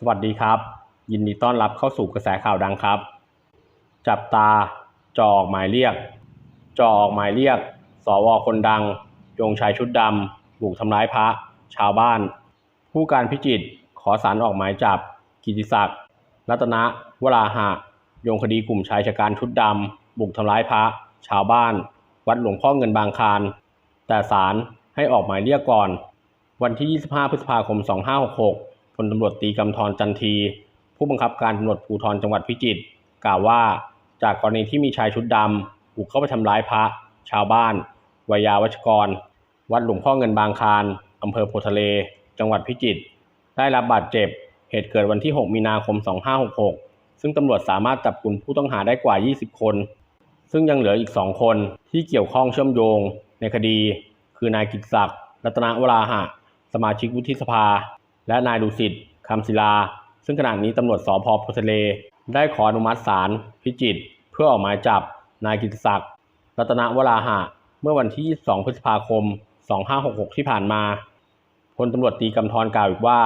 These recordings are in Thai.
สวัสดีครับ ยินดีต้อนรับเข้าสู่กระแสข่าวดังครับ จับตาจอออกหมายเรียก จอออกหมายเรียก สวคนดังยงชายชุดดำบุกทำร้ายพระ ชาวบ้าน ผู้การพิจิตรขอสารออกหมายจับ กิติศักดิ์รัตนะวราหะโยงคดีกลุ่มชายชะกันชุดดำบุกทำร้ายพระ ชาวบ้าน วัดหลวงพ่อเงินบางคารแต่ศาลให้ออกหมายเรียกก่อน วันที่ 25 พฤษภาคม 2566 ลตำรวจตีกำธรจันที ผู้บังคับการตำรวจภูธรจังหวัดพิจิตรกล่าวว่า จากกรณีที่มีชายชุดดำบุกเข้าไปทำร้ายพระ ชาวบ้านวายาวัชกร วัดหลวงพ่อเงินบางคารอำเภอโพทะเล จังหวัดพิจิตรได้รับบาดเจ็บ เหตุเกิดวันที่ 6 มีนาคม 2566 ซึ่งตำรวจสามารถจับกลุ่มผู้ต้องหาได้กว่า 20 คน ซึ่งยังเหลืออีก 2 คนที่เกี่ยวข้องเชื่อมโยง ในคดี คือนายกิตศักดิ์รัตนวราหะ สมาชิกวุฒิสภา และนายดุสิตคำศิลา ซึ่งขณะนี้ตำรวจสพโพทะเล ได้ขออนุมัติศาลพิจิตรเพื่อออกหมายจับนายกิติศักดิ์รัตนวราหะ เมื่อวันที่ 2 พฤษภาคม 2566 ที่ผ่านมาพลตำรวจตีกำธรกล่าวอีกว่า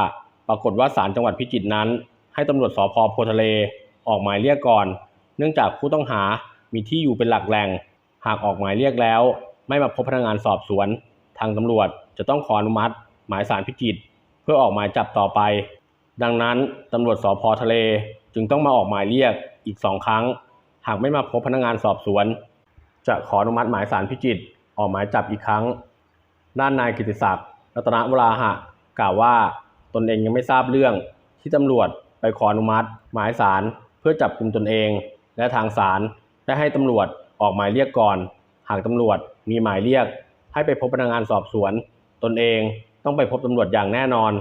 ปรากฏว่าศาลจังหวัดพิจิตรนั้น ให้ตำรวจสพโพทะเล ออกหมายเรียกก่อน เนื่องจากผู้ต้องหามีที่อยู่เป็นหลักแหล่ง หากออกหมายเรียกแล้ว ไม่มาพบพนักงานสอบสวน ทางตำรวจจะต้องขออนุมัติ หมายสารพิจิตร พื่อออกหมายจับต่อไป ดังนั้นตำรวจสพทะเลจึงต้องมาออกหมายเรียกอีกสองครั้ง หากไม่มาพบพนักงานสอบสวน จะขออนุมัติหมายสารพิจิตรออกหมายจับอีกครั้ง ด้านนายกิติศักดิ์รัตนวราหะ กล่าวว่าตนเองยังไม่ทราบเรื่องที่ตำรวจไปขออนุมัติ หมายสารเพื่อจับกลุ่มตนเอง และทางศาลได้ให้ตำรวจออกหมายเรียกก่อน หากตำรวจมีหมายเรียกให้ไปพบพนักงานสอบสวน ตนเอง ต้องไปพบตำรวจอย่างแน่นอน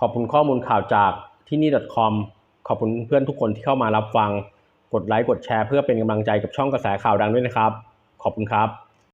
ขอบคุณข้อมูลข่าวจากที่นี่ .com ขอบคุณเพื่อนทุกคนที่เข้ามารับฟัง กดไลค์กดแชร์เพื่อเป็นกำลังใจกับช่องกระแสข่าวดังด้วยนะครับ ขอบคุณครับ